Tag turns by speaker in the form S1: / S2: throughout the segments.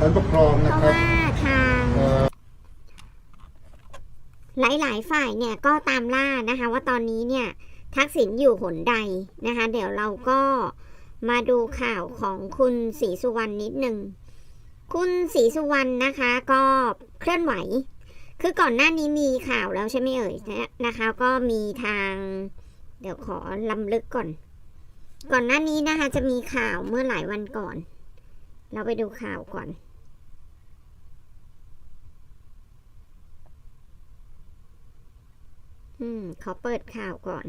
S1: ศาลปกครอง
S2: เพ
S1: นะ
S2: ราะ
S1: ครับ
S2: ว่าทาง
S1: เอ่อ
S2: หลาย ๆ ฝ่ายเนี่ยก็ตามล่านะคะ ว่าตอนนี้เนี่ยทักษิณอยู่หนใดนะคะ เดี๋ยวเราก็มาดูข่าวของคุณศรีสุวรรณนิดหนึ่ง คุณศรีสุวรรณนะคะก็เคลื่อนไหว คือก่อนหน้านี้มีข่าวแล้วใช่ไหมเอ่ยนะคะ ก็มีทาง เดี๋ยวขอลำลึกก่อน ก่อนหน้านี้นะคะจะมีข่าวเมื่อหลายวันก่อน เราไปดูข่าวก่อน อืม ขอเปิดข่าวก่อน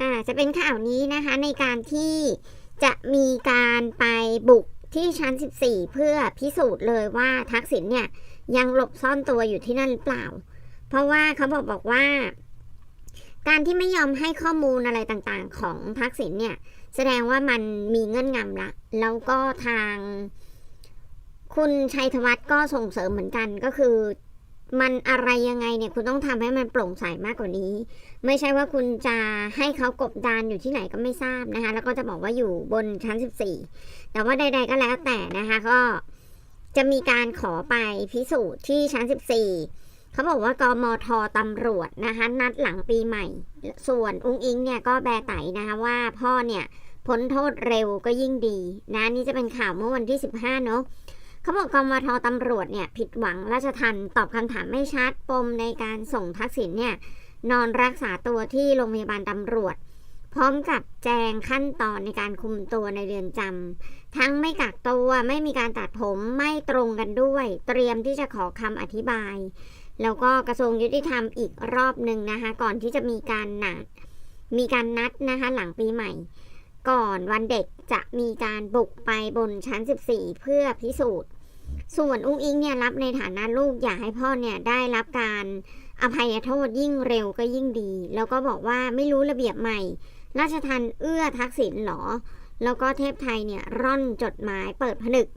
S2: อ่า จะเป็นข่าวนี้นะคะ ในการที่จะมีการไปบุกที่ชั้น 14 เพื่อพิสูจน์เลยว่าทักษิณเนี่ย ยังหลบซ่อนตัวอยู่ที่นั่นหรือเปล่า เพราะว่าเขาบอกบอกว่า การที่ไม่ยอมให้ข้อมูลอะไรต่างๆ ของทักษิณเนี่ยแสดงว่ามันมีเงื่อนงำละ แล้วก็ทางคุณชัยธวัฒน์ก็ส่งเสริมเหมือนกันก็คือมันอะไรยังไงเนี่ยคุณต้องทำให้มันโปร่งใสมากกว่านี้ ไม่ใช่ว่าคุณจะให้เขากบดานอยู่ที่ไหนก็ไม่ทราบนะคะ แล้วก็จะบอกว่าอยู่บนชั้น 14 แต่ว่าใด ๆ ก็แล้วแต่นะคะ ก็จะมีการขอไปพิสูจน์ที่ชั้น 14 เขาบอกว่ากมทตำรวจนะคะนัดหลังปีใหม่ ส่วนอุ้งอิงเนี่ยก็แบไตนะคะว่าพ่อเนี่ยพ้นโทษเร็วก็ยิ่งดีนะนี่จะเป็นข่าวเมื่อวันที่ 15 เนาะเขาบอกกมทตำรวจเนี่ยผิดหวังราชทันตอบคำถามไม่ชัดปมในการส่งทักษิณเนี่ยนอนรักษาตัวที่โรงพยาบาลตำรวจ พร้อมกับแจงขั้นตอนในการคุมตัวในเรือนจำ ทั้งไม่กักตัวไม่มีการตัดผมไม่ตรงกันด้วย เตรียมที่จะขอคำอธิบาย แล้วก็กระทรวงยุติธรรมอีกรอบหนึ่งนะคะ ก่อนที่จะมีการนัดมีการนัดนะคะ หลังปีใหม่ ก่อนวันเด็กจะมีการบุกไปบนชั้น 14 เพื่อพิสูจน์ ส่วนอุ้งอิงเนี่ยรับในฐานะลูกอยากให้พ่อเนี่ยได้รับการอภัยโทษยิ่งเร็วก็ยิ่งดี แล้วก็บอกว่าไม่รู้ระเบียบใหม่ ราชทันเอื้อทักษิณหรอ แล้วก็เทพไทยเนี่ยร่อนจดหมายเปิดผนึก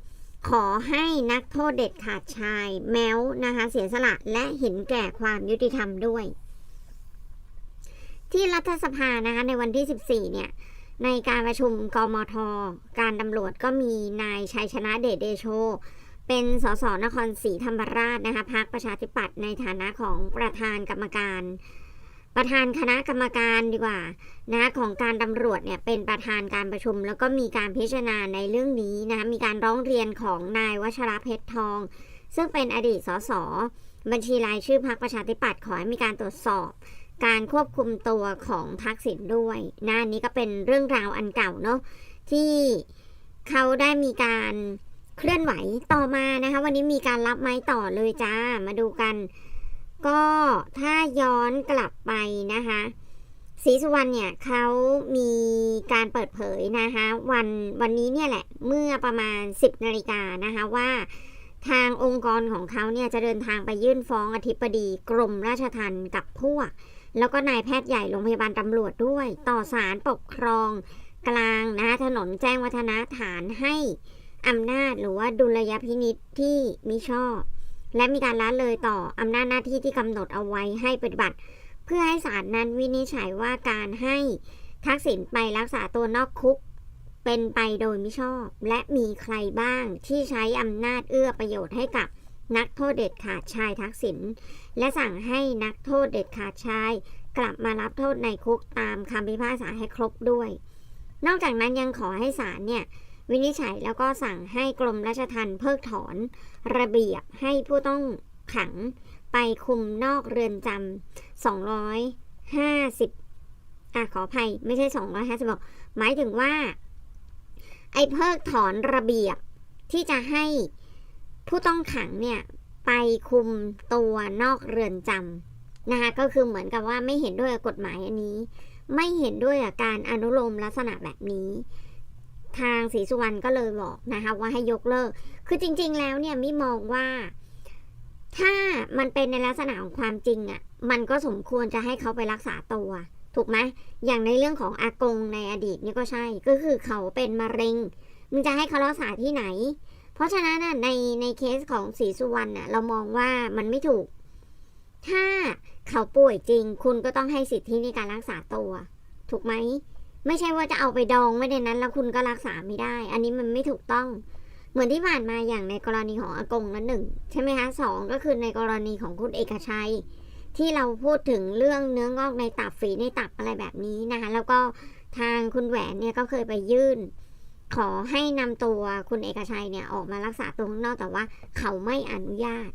S2: ขอให้นักโทษเด็ดขาดชาย แม้วนะคะเสียสละและเห็นแก่ความยุติธรรมด้วย ที่รัฐสภานะคะในวันที่ 14 เนี่ยในการประชุมกมท การตำรวจก็มีนายชัยชนะเดชเดโช เป็นสสนครศรีธรรมราชนะคะพักประชาธิปัตย์ในฐานะของประธานกรรมการ ประธานคณะกรรมการดีกว่านะของการตำรวจเนี่ยเป็นประธานการประชุม แล้วก็มีการพิจารณาในเรื่องนี้นะมีการร้องเรียนของนายวชรเพชรทอง ซึ่งเป็นอดีตสสบัญชีรายชื่อพักประชาธิปัตย์ขอให้มีการตรวจสอบ การควบคุมตัวของทักษิณด้วยนะนี้ก็เป็นเรื่องราวอันเก่าเนาะที่เขาได้มีการเคลื่อนไหวต่อมานะคะ วันนี้มีการรับไม้ต่อเลยจ้ามาดูกัน ก็ถ้าย้อนกลับไปนะคะศรีสุวรรณเนี่ยเขามีการเปิดเผยนะคะวันวันนี้เนี่ยแหละเมื่อประมาณ 10นาฬิกานะคะว่าทางองค์กรของเขาเนี่ยจะเดินทางไปยื่นฟ้องอธิบดีกรมราชทัณฑ์กับพวก แล้วก็นายแพทย์ใหญ่โรงพยาบาลตำรวจด้วย ต่อศาลปกครองกลางนะคะถนนแจ้งวัฒนะฐานให้อำนาจหรือว่าดุลยพินิษที่มิชอบ และมีการละเลยต่ออำนาจหน้าที่ที่กำหนดเอาไว้ให้ปฏิบัติ เพื่อให้ศาลนั้นวินิจฉัยว่าการให้ทักษิณไปรักษาตัวนอกคุก เป็นไปโดยมิชอบ และมีใครบ้างที่ใช้อำนาจเอื้อประโยชน์ให้กับนักโทษเด็ดขาดชายทักษิณและสั่งให้นักโทษเด็ดขาดชาย กลับมารับโทษในคุกตามคำพิพากษาให้ครบด้วย นอกจากนั้นยังขอให้ศาลเนี่ย วินิจฉัยแล้วก็สั่งให้กรมราชทัณฑ์เพิกถอนระเบียบให้ผู้ต้องขังไปคุมนอกเรือนจำ250อะขออภัยไม่ใช่ 250บอกหมายถึงว่า ไอ้เพิกถอนระเบียบที่จะให้ผู้ต้องขังเนี่ยไปคุมตัวนอกเรือนจำนะคะก็คือเหมือนกับว่าไม่เห็นด้วยกับกฎหมายอันนี้ ไม่เห็นด้วยกับการอนุโลมลักษณะแบบนี้ ทางศรีสุวรรณก็เลยบอกนะคะว่าให้ยกเลิก คือจริง ๆ แล้วเนี่ยมิมองว่า ถ้ามันเป็นในลักษณะของความจริงอะ่ะ มันก็สมควรจะให้เขาไปรักษาตัว ถูกไหมอย่างในเรื่องของอากงในอดีตนี่ก็ใช่ ก็คือเขาเป็นมะเร็งมันจะให้เขารักษาที่ไหน เพราะฉะนั้นนะในในเคสของศรีสุวรรณน่ะเรามองว่ามันไม่ถูก ถ้าเขาป่วยจริง คุณก็ต้องให้สิทธิในการรักษาตัว ถูกไหม ไม่ใช่ว่าจะเอาไปดองไว้ในนั้นแล้วคุณก็รักษาไม่ได้ อันนี้มันไม่ถูกต้อง เหมือนที่ผ่านมาอย่างในกรณีของอากงละหนึ่งใช่ไหมคะสองก็คือในกรณีของคุณเอกชัย ที่เราพูดถึงเรื่องเนื้องอกในตับฝีในตับอะไรแบบนี้นะคะแล้วก็ทางคุณแหวนเนี่ยก็เคยไปยื่น ขอให้นำตัวคุณเอกชัยเนี่ยออกมารักษาตัวข้างนอกแต่ว่าเขาไม่อนุญาต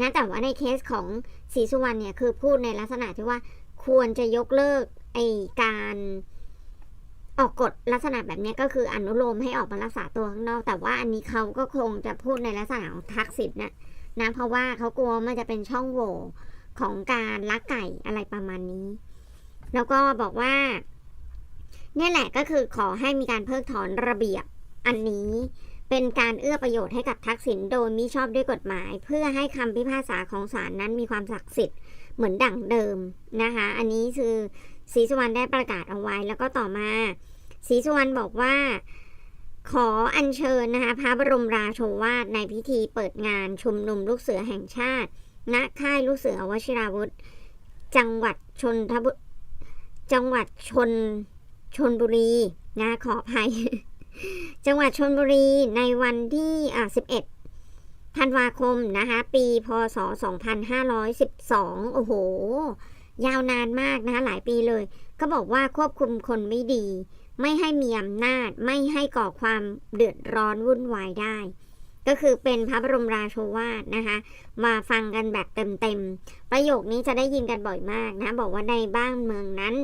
S2: นะแต่ว่าในเคสของศรีสุวรรณเนี่ยคือพูดในลักษณะที่ว่าควรจะยกเลิกไอการ ออกกฎลักษณะแบบนี้ก็คืออนุโลมให้ออกมารักษาตัวข้างนอก แต่ว่าอันนี้เขาก็คงจะพูดในลักษณะของทักษิณนะนะเพราะว่าเขากลัวมันจะเป็นช่องโหว่ของการลักไก่อะไรประมาณนี้ แล้วก็บอกว่า เนี่ยแหละก็คือขอให้มีการเพิกถอนระเบียบอันนี้เป็นการเอื้อประโยชน์ให้กับทักษิณโดยมิชอบด้วยกฎหมาย เพื่อให้คำพิพากษาของศาลนั้นมีความศักดิ์สิทธิ์เหมือนดั่งเดิมนะคะ อันนี้คือศรีสุวรรณได้ประกาศเอาไว้แล้วก็ต่อมา ศรีสุวรรณบอกว่า ขออัญเชิญนะคะพระบรมราโชวาทในพิธีเปิดงานชุมนุมลูกเสือแห่งชาติ ณค่ายลูกเสือวชิราวุธ จังหวัดชนทบุจังหวัดชนชนบุรีนะขออภัย จังหวัดชนบุรีในวันที่อ่า11 ธันวาคมนะคะปีพศ 2512 โอ้โห ยาวนานมากนะคะหลายปีเลย ก็บอกว่าควบคุมคนไม่ดี ไม่ให้มีอำนาจ ไม่ให้ก่อความเดือดร้อนวุ่นวายได้ ก็คือเป็นพระบรมราโชวาทนะคะ มาฟังกันแบบเต็มๆ ประโยคนี้จะได้ยินกันบ่อยมากนะ บอกว่าในบ้านเมืองนั้น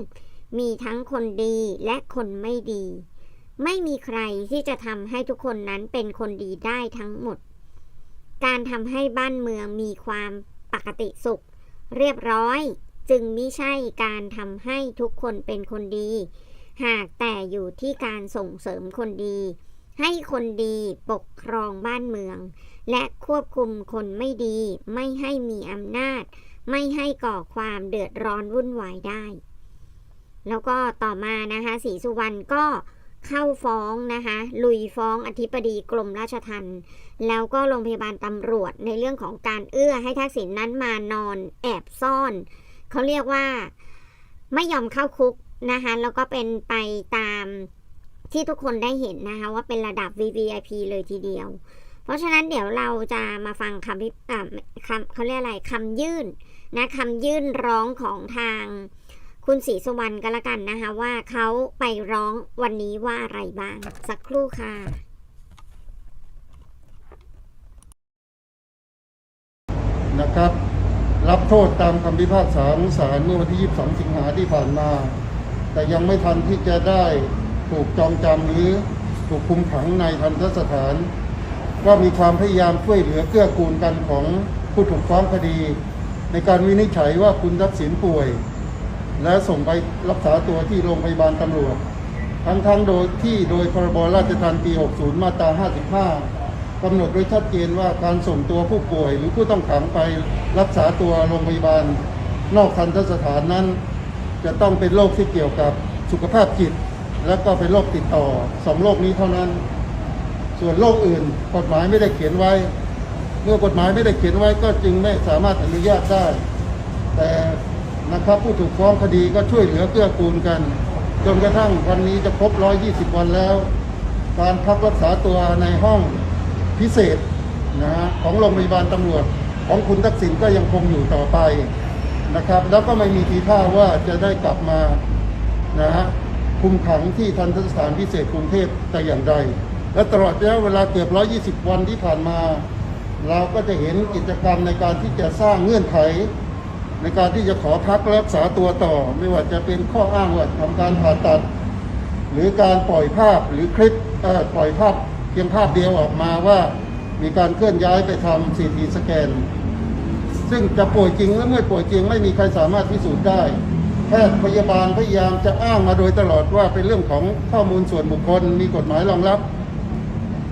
S2: มีทั้งคนดีและคนไม่ดี ไม่มีใครที่จะทำให้ทุกคนนั้นเป็นคนดีได้ทั้งหมด การทำให้บ้านเมืองมีความปกติสุข เรียบร้อย จึงไม่ใช่การทำให้ทุกคนเป็นคนดี หากแต่อยู่ที่การส่งเสริมคนดี ให้คนดีปกครองบ้านเมือง และควบคุมคนไม่ดี ไม่ให้มีอำนาจ ไม่ให้ก่อความเดือดร้อนวุ่นวายได้ แล้วก็ต่อมานะคะศรีสุวรรณก็เข้าฟ้องนะคะลุยฟ้องอธิบดีกรมราชทัณฑ์แล้วก็โรงพยาบาลตำรวจในเรื่องของการเอื้อให้ทักษิณนนั้นมานอนแอบซ่อน เขาเรียกว่าไม่ยอมเข้าคุก นะคะแล้วก็เป็นไปตามที่ทุกคนได้เห็นนะคะว่าเป็นระดับ VVIP เลยทีเดียว เพราะฉะนั้นเดี๋ยวเราจะมาฟังคำพิอ่าคำเขาเรียกอะไรคำยื่นนะคำยื่นร้องของทางคุณศรีสุวรรณก็แล้วกันนะคะว่าเขาไปร้องวันนี้ว่าอะไรบ้าง สักครู่ค่ะ
S1: นะครับ รับโทษตามคำพิพากษาของศาลเมื่อวันที่22สิงหาที่ผ่านมา แต่ยังไม่ทันที่จะได้ถูกจองจำหรือถูกคุมขังในทันทสถาน ว่ามีความพยายามช่วยเหลือเกื้อกูลกันของผู้ถูกฟ้องคดี ในการวินิจฉัยว่าคุณทักษิณป่วย และส่งไปรักษาตัวที่โรงพยาบาลตำรวจ ทั้งทั้งๆโดยที่โดยพรบราชทัณฑ์ปี 60 มาตรา 55กำหนดไว้ชัดเจนว่าการส่งตัวผู้ป่วย หรือผู้ต้องขังไปรักษาตัวโรงพยาบาล นอกทันตสถานนั้น จะต้องเป็นโรคที่เกี่ยวกับสุขภาพจิต และก็เป็นโรคติดต่อสองโรคนี้เท่านั้น ส่วนโรคอื่นกฎหมายไม่ได้เขียนไว้ เมื่อกฎหมายไม่ได้เขียนไว้ก็จึงไม่สามารถอนุญาตได้ แต่นะครับผู้ถูกฟ้องคดีก็ช่วยเหลือเกื้อกูลกัน จนกระทั่งวันนี้จะครบ 120 วันแล้ว การพักรักษาตัวในห้องพิเศษนะฮะของโรงพยาบาลตำรวจของคุณทักษิณก็ยังคงอยู่ต่อไป นะครับ แล้วก็ไม่มีทีท่าว่าจะได้กลับมานะฮะคุมขังที่ทันตสถานพิเศษกรุงเทพแต่อย่างใด และตลอดระยะเวลาเกือบ 120 วันที่ผ่านมา เราก็จะเห็นกิจกรรมในการที่จะสร้างเงื่อนไข ในการที่จะขอพักรักษาตัวต่อ ไม่ว่าจะเป็นข้ออ้างว่าทำการผ่าตัด หรือการปล่อยภาพหรือคลิปปล่อยภาพเพียงภาพเดียวออกมาว่ามีการเคลื่อนย้ายไปทำซีทีสแกน ซึ่งจะป่วยจริงและไม่ป่วยจริงไม่มีใครสามารถพิสูจน์ได้ แพทย์พยาบาลพยายามจะอ้างมาโดยตลอดว่าเป็นเรื่องของข้อมูลส่วนบุคคลมีกฎหมายรองรับ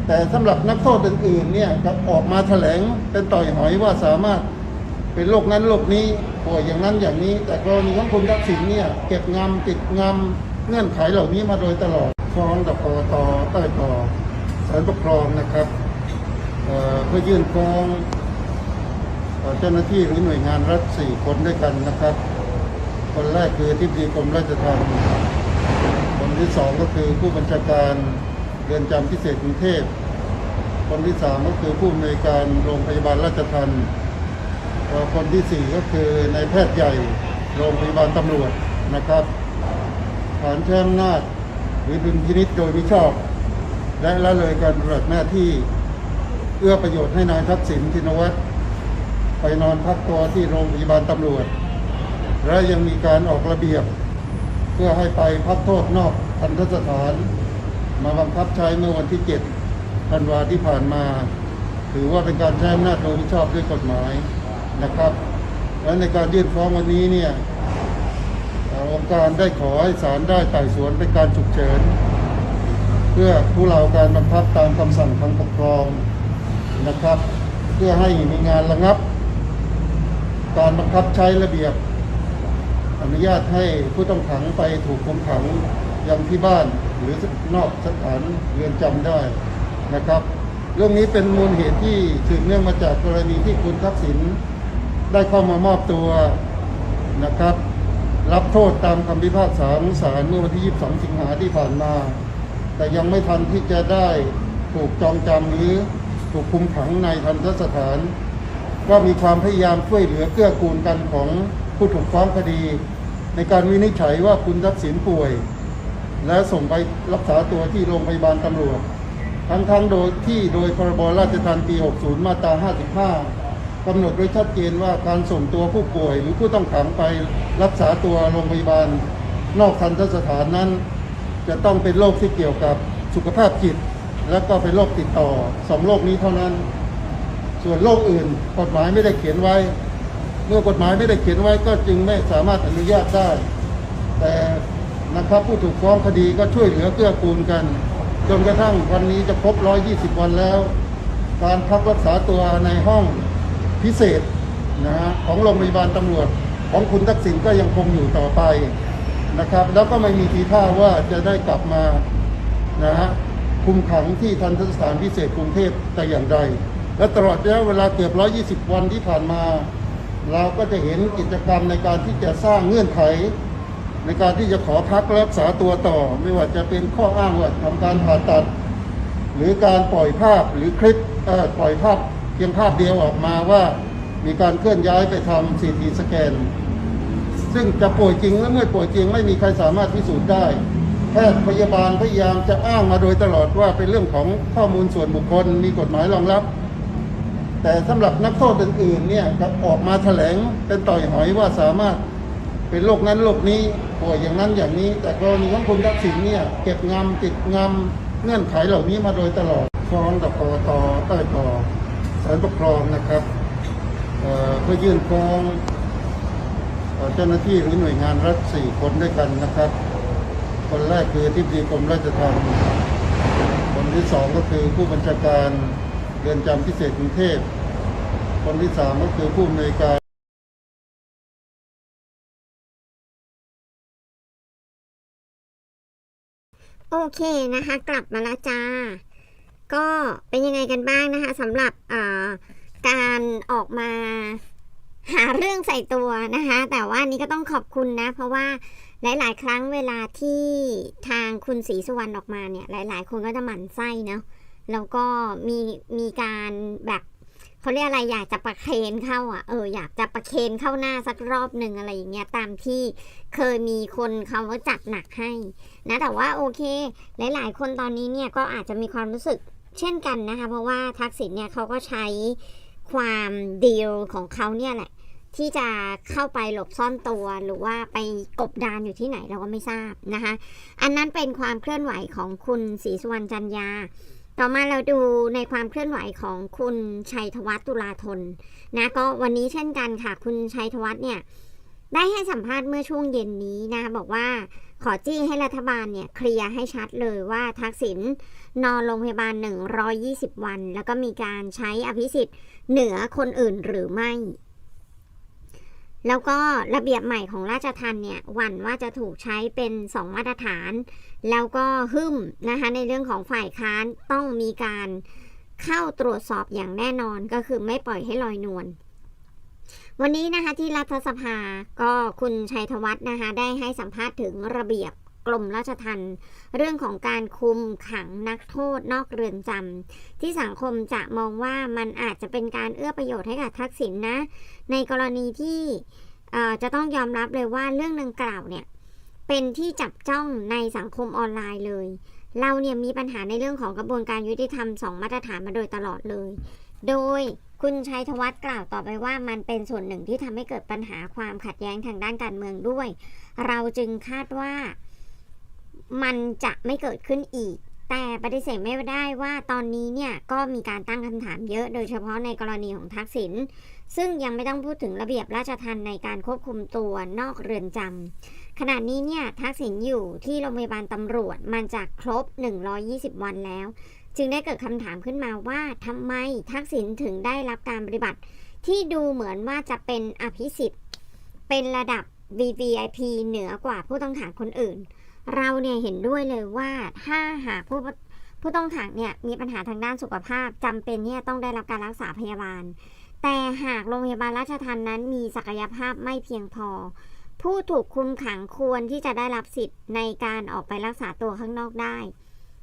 S1: แต่สำหรับนักโทษอื่นๆเนี่ยกลับออกมาแถลงเป็นต่อยหอยว่าสามารถเป็นโรคนั้นโรคนี้ป่วยอย่างนั้นอย่างนี้ แต่กรณีของคุณทักษิณเนี่ยเก็บงำติดงำเงื่อนไขเหล่านี้มาโดยตลอดฟ้องต่อกกตใต้ต่อศาลปกครองนะครับเอ่อเพื่อยื่นฟ้อง เจ้าหน้าที่หรือหน่วยงานรัฐสี่คนด้วยกันนะครับ คนแรกคือที่ปรึกรมราชทัณฑ์คนที่สองก็คือผู้บัญชาการเรือนจำพิเศษกรุงเทพ คนที่สามก็คือผู้อำนวยการโรงพยาบาลราชทัณฑ์แล้วคนที่สี่ก็คือนายแพทย์ใหญ่โรงพยาบาลตำรวจนะครับฐานใช้อำนาจหรือดุลพินิษโดยมิชอบ และละเลยการปฏิบัติหน้าที่เอื้อประโยชน์ให้นายทักษิณชินวัตร ไปนอนพักตัวที่โรงพยาบาลตำรวจ และยังมีการออกระเบียบ เพื่อให้ไปพักโทษนอกทันทสถาน มาบังคับใช้เมื่อวันที่7ธันวาที่ผ่านมา ถือว่าเป็นการใช้อำนาจโดยมิชอบด้วยกฎหมายนะครับ และในการยื่นฟ้องวันนี้เนี่ยเอ่อองค์การได้ขอให้ศาลได้ไต่สวนเป็นการฉุกเฉิน เพื่อผู้เราการบังคับตามคำสั่งทางปกครองนะครับ เพื่อให้มีงานระงับ การบังคับใช้ระเบียบ อนุญาตให้ผู้ต้องขังไปถูกคุมขังยังที่บ้านหรือนอกสถานเรือนจำได้นะครับ เรื่องนี้เป็นมูลเหตุที่สืบเนื่องมาจากกรณีที่คุณทักษิณได้เข้ามามอบตัวนะครับ รับโทษตามคำพิพากษาของศาลเมื่อวันที่ 22 สิงหาที่ผ่านมา แต่ยังไม่ทันที่จะได้ถูกจองจำหรือถูกคุมขังในทันทสถาน ก็มีความพยายามช่วยเหลือเกื้อกูลกันของผู้ถูกฟ้องคดี ในการวินิจฉัยว่าคุณทักษิณป่วย และส่งไปรักษาตัวที่โรงพยาบาลตำรวจ ทั้งทั้งๆโดยที่โดยพรบราชทัณฑ์ปี 60 มาตรา 55กำหนดไว้ชัดเจนว่าการส่งตัวผู้ป่วย หรือผู้ต้องขังไปรักษาตัวโรงพยาบาล นอกทันทสถานนั้น จะต้องเป็นโรคที่เกี่ยวกับสุขภาพจิต และก็เป็นโรคติดต่อสองโรคนี้เท่านั้น ส่วนโรคอื่นกฎหมายไม่ได้เขียนไว้ เมื่อกฎหมายไม่ได้เขียนไว้ก็จึงไม่สามารถอนุญาตได้ แต่นะครับผู้ถูกฟ้องคดีก็ช่วยเหลือเกื้อกูลกัน จนกระทั่งวันนี้จะครบ 120 วันแล้ว การพักรักษาตัวในห้องพิเศษนะฮะของโรงพยาบาลตำรวจของคุณทักษิณก็ยังคงอยู่ต่อไปนะครับ แล้วก็ไม่มีทีท่าว่าจะได้กลับมานะฮะคุมขังที่ทันทสถานพิเศษกรุงเทพแต่อย่างใด และตลอดระยะเวลาเกือบ 120 วันที่ผ่านมา เราก็จะเห็นกิจกรรมในการที่จะสร้างเงื่อนไข ในการที่จะขอพักรักษาตัวต่อ ไม่ว่าจะเป็นข้ออ้างว่าทำการผ่าตัด หรือการปล่อยภาพหรือคลิปปล่อยภาพเพียงภาพเดียวออกมาว่ามีการเคลื่อนย้ายไปทำซีทีสแกน ซึ่งจะป่วยจริงและไม่ป่วยจริงไม่มีใครสามารถพิสูจน์ได้ แพทย์พยาบาลพยายามจะอ้างมาโดยตลอดว่าเป็นเรื่องของข้อมูลส่วนบุคคลมีกฎหมายรองรับ แต่สำหรับนักโทษอื่นๆเนี่ยจะออกมาแถลงเป็นต่อยหอยว่าสามารถเป็นโรคนั้นโรคนี้ป่วยอย่างนั้นอย่างนี้ แต่กรณีของคุณทักษิณเนี่ยเก็บงำติดงำเงื่อนไขเหล่านี้มาโดยตลอดฟ้องต่อกรตใต้ต่อศาลปกครองนะครับเพื่อยื่นฟ้องเจ้าหน้าที่หรือหน่วยงานรัฐสี่คนด้วยกันนะครับ คนแรกคือที่ปรึกรมราชทัณฑ์คนที่สองก็คือผู้บัญชาการ เรือนจำพิเศษกรุงเทพ คนที่สามก็คือผู้อำนวยการ
S2: โอเคนะคะ กลับมาล้วจ้า ก็เป็นยังไงกันบ้างนะคะสำหรับการออกมาหาเรื่องใส่ตัวนะคะ แต่ว่านี้ก็ต้องขอบคุณนะ เพราะว่าหลาย ๆ ครั้งเวลาที่ทางคุณศรีสุวรรณออกมาเนี่ย หลาย ๆ คนก็จะหมั่นไส้เนาะ แล้วก็มีมีการแบบเขาเรียกอะไรอยากจะประเคนเข้าอะเอออยากจะประเคนเข้าหน้าสักรอบหนึ่งอะไรอย่างเงี้ยตามที่เคยมีคนเขาจัดหนักให้นะแต่ว่าโอเค หลาย ๆ คนตอนนี้เนี่ยก็อาจจะมีความรู้สึกเช่นกันนะคะเพราะว่าทักษิณเนี่ยเขาก็ใช้ความดีลของเขาเนี่ยแหละ ที่จะเข้าไปหลบซ่อนตัวหรือว่าไปกบดานอยู่ที่ไหนเราก็ไม่ทราบนะคะ อันนั้นเป็นความเคลื่อนไหวของคุณศรีสุวรรณจันยา ต่อมาเราดูในความเคลื่อนไหวของคุณชัยธวัฒน์ตุลาธนนะก็วันนี้เช่นกันค่ะ คุณชัยธวัฒน์เนี่ยได้ให้สัมภาษณ์เมื่อช่วงเย็นนี้นะบอกว่าขอจี้ให้รัฐบาลเนี่ยเคลียร์ให้ชัดเลยว่าทักษิณนอนโรงพยาบาล 120 วัน แล้วก็มีการใช้อภิสิทธิ์เหนือคนอื่นหรือไม่ แล้วก็ระเบียบใหม่ของราชทันเนี่ยหวั่นว่าจะถูกใช้เป็น 2 มาตรฐาน แล้วก็หึ่มนะคะในเรื่องของฝ่ายค้านต้องมีการเข้าตรวจสอบอย่างแน่นอนก็คือไม่ปล่อยให้ลอยนวลวันนี้นะคะที่รัฐสภาก็คุณชัยธวัฒน์นะคะได้ให้สัมภาษณ์ถึงระเบียบ กรมราชทัณฑ์เรื่องของการคุมขังนักโทษนอกเรือนจำที่สังคมจะมองว่ามันอาจจะเป็นการเอื้อประโยชน์ให้กับทักษิณนะ ในกรณีที่จะต้องยอมรับเลยว่าเรื่องดังกล่าวเนี่ย เป็นที่จับจ้องในสังคมออนไลน์เลย เราเนี่ยมีปัญหาในเรื่องของกระบวนการยุติธรรมสองมาตรฐานมาโดยตลอดเลย โดยคุณชัยธวัฒน์กล่าวต่อไปว่ามันเป็นส่วนหนึ่งที่ทำให้เกิดปัญหาความขัดแย้งทางด้านการเมืองด้วย เราจึงคาดว่า มันจะไม่เกิดขึ้นอีก แต่ปฏิเสธไม่ได้ว่าตอนนี้เนี่ยก็มีการตั้งคำถามเยอะโดยเฉพาะในกรณีของทักษิณซึ่งยังไม่ต้องพูดถึงระเบียบราชทัณฑ์ในการควบคุมตัวนอกเรือนจำขณะนี้เนี่ยทักษิณอยู่ที่โรงพยาบาลตำรวจมันจะครบ 120 วันแล้ว จึงได้เกิดคำถามขึ้นมาว่าทำไมทักษิณถึงได้รับการปฏิบัติ ที่ดูเหมือนว่าจะเป็นอภิสิทธิ์ เป็นระดับ VVIP เหนือกว่าผู้ต้องขังคนอื่น เราเนี่ยเห็นด้วยเลยว่าถ้าหากผู้ผู้ต้องขังเนี่ยมีปัญหาทางด้านสุขภาพจำเป็นที่จะต้องได้รับการรักษาพยาบาล แต่หากโรงพยาบาลราชทันนั้นมีศักยภาพไม่เพียงพอ ผู้ถูกคุมขังควรที่จะได้รับสิทธิ์ในการออกไปรักษาตัวข้างนอกได้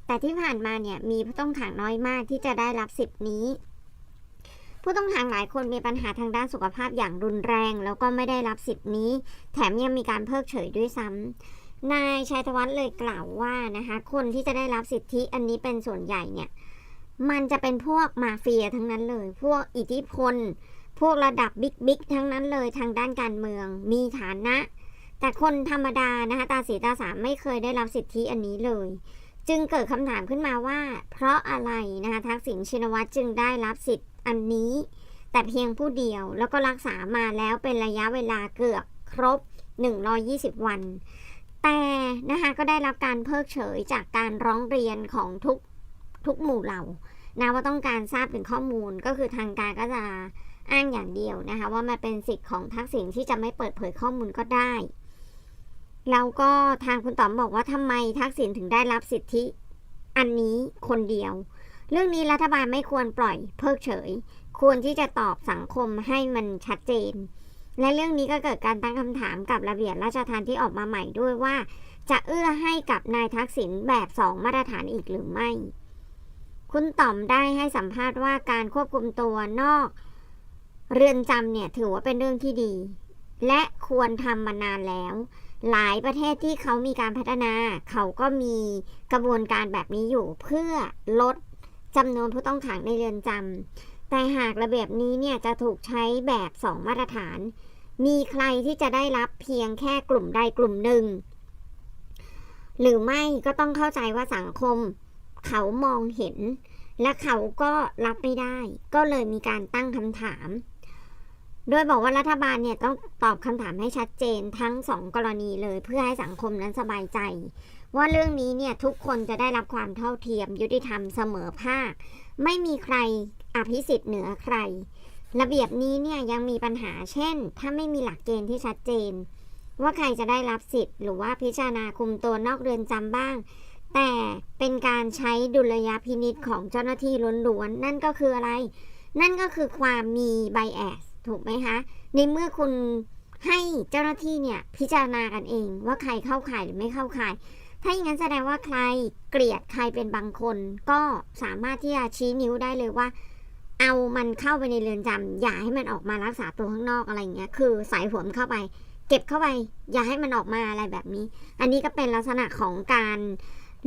S2: แต่ที่ผ่านมาเนี่ยมีผู้ต้องขังน้อยมากที่จะได้รับสิทธิ์นี้ ผู้ต้องขังหลายคนมีปัญหาทางด้านสุขภาพอย่างรุนแรง แล้วก็ไม่ได้รับสิทธิ์นี้ แถมยังมีการเพิกเฉยด้วยซ้ำ นายชัยธวัฒน์เลยกล่าวว่านะคะคนที่จะได้รับสิทธิอันนี้เป็นส่วนใหญ่เนี่ยมันจะเป็นพวกมาเฟียทั้งนั้นเลย พวกอิทธิพล พวกระดับบิ๊กบิ๊กทั้งนั้นเลยทางด้านการเมืองมีฐานะ แต่คนธรรมดานะคะตาสีตาสามไม่เคยได้รับสิทธิอันนี้เลย จึงเกิดคำถามขึ้นมาว่า เพราะอะไรนะคะทักษิณชินวัตรจึงได้รับสิทธิ์อันนี้ แต่เพียงผู้เดียวแล้วก็รักษามาแล้วเป็นระยะเวลาเกือบครบ 120 วัน แต่นะคะก็ได้รับการเพิกเฉยจากการร้องเรียนของทุกทุกหมู่เหล่านะว่าต้องการทราบถึงข้อมูลก็คือทางการก็จะอ้างอย่างเดียวนะคะว่ามันเป็นสิทธิ์ของทักษิณที่จะไม่เปิดเผยข้อมูลก็ได้แล้วก็ทางคุณต๋อมบอกว่าทำไมทักษิณถึงได้รับสิทธิ อันนี้คนเดียว เรื่องนี้รัฐบาลไม่ควรปล่อยเพิกเฉย ควรที่จะตอบสังคมให้มันชัดเจน และเรื่องนี้ก็เกิดการตั้งคำถามกับระเบียบราชทานที่ออกมาใหม่ด้วยว่า จะเอื้อให้กับนายทักษิณแบบสองมาตรฐานอีกหรือไม่ คุณต่อมได้ให้สัมภาษณ์ว่าการควบคุมตัวนอก เรือนจำเนี่ยถือว่าเป็นเรื่องที่ดี และควรทำมานานแล้ว หลายประเทศที่เขามีการพัฒนา เขาก็มีกระบวนการแบบนี้อยู่เพื่อลดจำนวนผู้ต้องขังในเรือนจำแต่หากระเบียบนี้เนี่ยจะถูกใช้แบบสองมาตรฐาน มีใครที่จะได้รับเพียงแค่กลุ่มใดกลุ่มหนึ่ง หรือไม่ก็ต้องเข้าใจว่าสังคม เขามองเห็น และเขาก็รับไม่ได้ ก็เลยมีการตั้งคำถาม โดยบอกว่ารัฐบาลเนี่ยต้องตอบคำถามให้ชัดเจนทั้งสองกรณีเลยเพื่อให้สังคมนั้นสบายใจ ว่าเรื่องนี้เนี่ยทุกคนจะได้รับความเท่าเทียมยุติธรรมเสมอภาค ไม่มีใครอภิสิทธิ์เหนือใคร ระเบียบนี้เนี่ยยังมีปัญหาเช่น ถ้าไม่มีหลักเกณฑ์ที่ชัดเจน ว่าใครจะได้รับสิทธิ์ หรือว่าพิจารณาคุมตัวนอกเรือนจำบ้าง แต่เป็นการใช้ดุลยพินิษของเจ้าหน้าที่ล้วนๆนั่นก็คืออะไร นั่นก็คือความมีไบแอสถูกไหมคะ ในเมื่อคุณให้เจ้าหน้าที่เนี่ยพิจารณากันเอง ว่าใครเข้าข่ายหรือไม่เข้าข่าย ถ้าอย่างนั้นแสดงว่าใครเกลียดใครเป็นบางคน ก็สามารถที่จะชี้นิ้วได้เลยว่า เอามันเข้าไปในเรือนจำอย่าให้มันออกมารักษาตัวข้างนอกอะไรเงี้ย คือใส่หัวมันเข้าไป เก็บเข้าไป อย่าให้มันออกมาอะไรแบบนี้ อันนี้ก็เป็นลักษณะของการ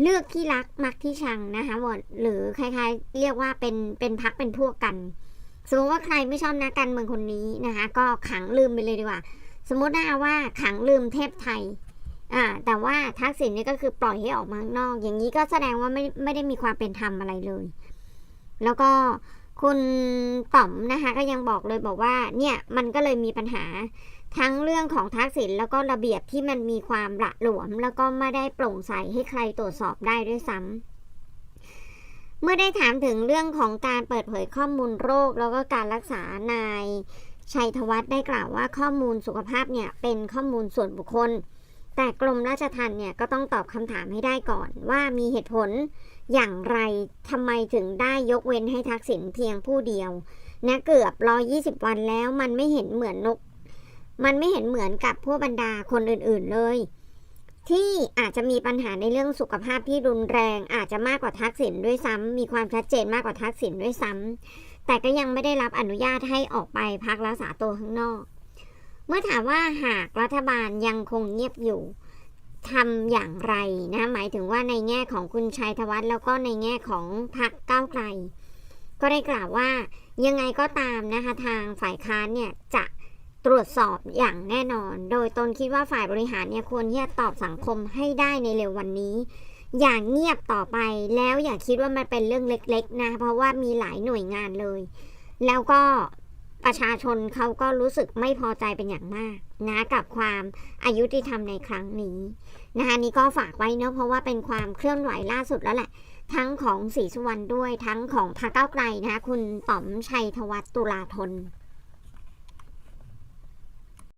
S2: เลือกที่รักมักที่ชังนะคะหรือคล้ายๆ เรียกว่าเป็นเป็นพักเป็นพวกกัน สมมติว่าใครไม่ชอบนักการเมืองคนนี้นะคะ ก็ขังลืมไปเลยดีกว่า สมมตินะว่าขังลืมเทพไทยอ่าแต่ว่าทักษิณนี่ก็คือปล่อยให้ออกมาข้างนอก อย่างนี้ก็แสดงว่าไม่ไม่ได้มีความเป็นธรรมอะไรเลย แล้วก็ คุณต่อมนะคะก็ยังบอกเลยบอกว่าเนี่ยมันก็เลยมีปัญหาทั้งเรื่องของทักษิณแล้วก็ระเบียบที่มันมีความหละหลวม แล้วก็ไม่ได้โปร่งใสให้ใครตรวจสอบได้ด้วยซ้ำเมื่อได้ถามถึงเรื่องของการเปิดเผยข้อมูลโรค แล้วก็การรักษานายชัยธวัฒน์ได้กล่าวว่าข้อมูลสุขภาพเนี่ยเป็นข้อมูลส่วนบุคคล แต่กรมราชทัณฑ์เนี่ยก็ต้องตอบคำถามให้ได้ก่อนว่ามีเหตุผล อย่างไรทำไมถึงได้ยกเว้นให้ทักษิณเพียงผู้เดียวนะเกือบร้อยี่สิบวันแล้วมันไม่เห็นเหมือนนก มันไม่เห็นเหมือนกับพวกบรรดาคนอื่นๆเลย ที่อาจจะมีปัญหาในเรื่องสุขภาพที่รุนแรง อาจจะมากกว่าทักษิณด้วยซ้ำมีความชัดเจนมากกว่าทักษิณด้วยซ้ำแต่ก็ยังไม่ได้รับอนุญาตให้ออกไปพักรักษาตัวข้างนอก เมื่อถามว่าหากรัฐบาลยังคงเงียบอยู่ ทำอย่างไรนะหมายถึงว่าในแง่ของคุณชัยธวัฒน์แล้วก็ในแง่ของพรรคก้าวไกล ก็ได้กล่าวว่ายังไงก็ตามนะคะทางฝ่ายค้านเนี่ยจะตรวจสอบอย่างแน่นอน โดยตนคิดว่าฝ่ายบริหารเนี่ยควรที่จะตอบสังคมให้ได้ในเร็ววันนี้ อย่างเงียบต่อไปแล้วอย่าคิดว่ามันเป็นเรื่องเล็กๆนะเพราะว่ามีหลายหน่วยงานเลย แล้วก็ ประชาชนเขาก็รู้สึกไม่พอใจเป็นอย่างมากนะกับความอายุติธรรมในครั้งนี้นะคะนี่ก็ฝากไว้เนอะเพราะว่าเป็นความเคลื่อนไหวล่าสุดแล้วแหละ ทั้งของศรีสุวรรณด้วยทั้งของพรรคก้าไกลนะคะคุณต๋อมชัยธวัฒน์ตุลาธน